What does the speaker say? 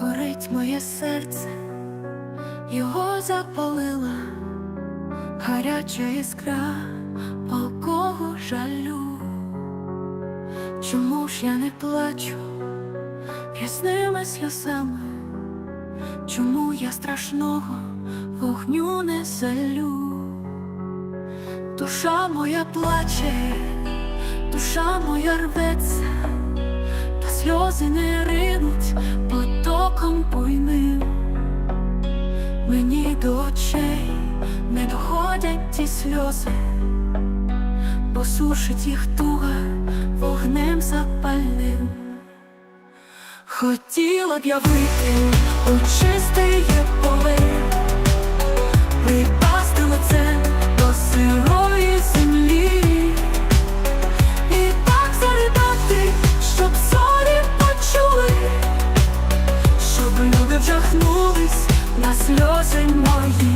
болить моє серце, його запалила гаряча іскра палкого жалю. Чому ж я не плачу ясними сльозами? Чому я страшного вогню не залю? Душа моя плаче, душа моя рветься, та сльози не ринуть ті сльози, бо сушить їх туга вогнем запальним. Хотіла б я вийти у чистий поле, припасти лицем до сирої землі, і так заридати, щоб зорі почули, щоб люди вжахнулись на сльози мої.